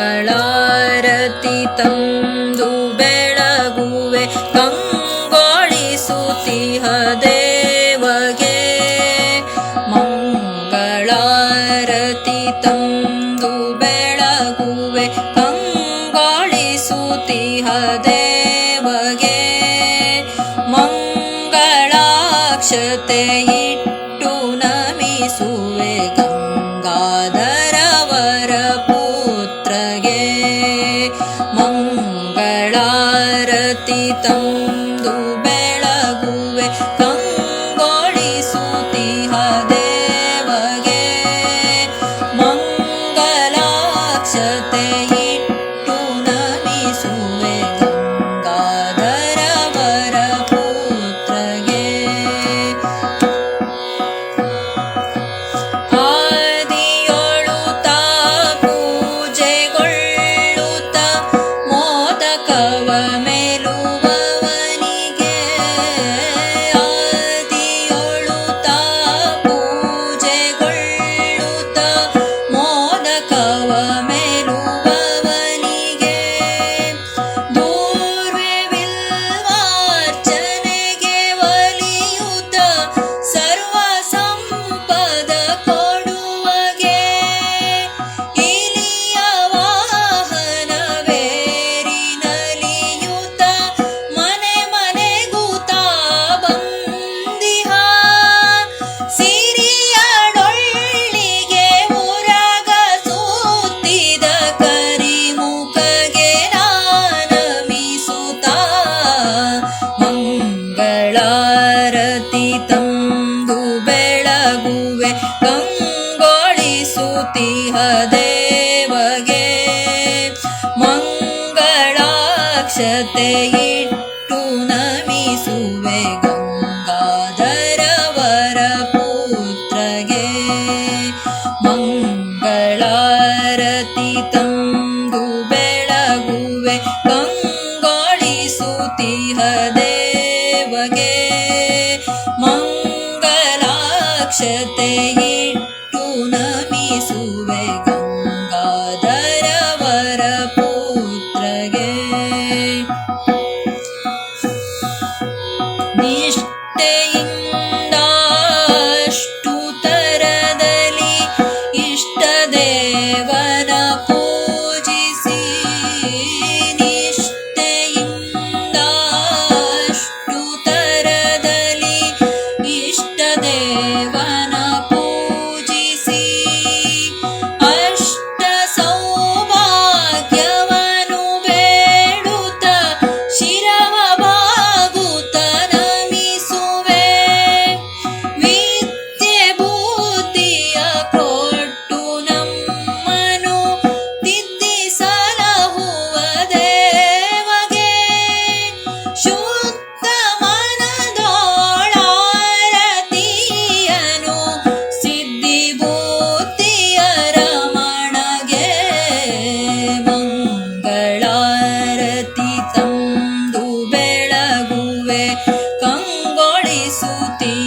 ಕಮಲಾರತಿ ತಂದು ಬೆಳಗುವೆ ಕಂಗೊಳಿಸುತ್ತಿಹ ದೇವಗೆ ಮಂಗಳಾರತಿ ತಂದು ಬೆಳಗುವೆ ಕಂಗೊಳಿಸುತ್ತಿ ಹದೇವಗೆ ಮಂಗಳಾಕ್ಷತೆ ಇಟ್ಟು ನಮಿಸುವೆ ಗಂಗಾದ रतितम् ಸ್ತುತಿಹ ದೇವಗೆ ಮಂಗಳಾಕ್ಷತೆ ಇಟ್ಟು ನಮಿಸುವೆ ಗಂಗಾಧರವರ ಪುತ್ರಗೆ ಮಂಗಳಾರತಿ ತಂದು ಬೆಳಗುವೆ ಗಂಗಾಳಿಸುತಿಹ ದೇವಗೆ ಮಂಗಲಾಕ್ಷತೆ ಸುತ್ತೇ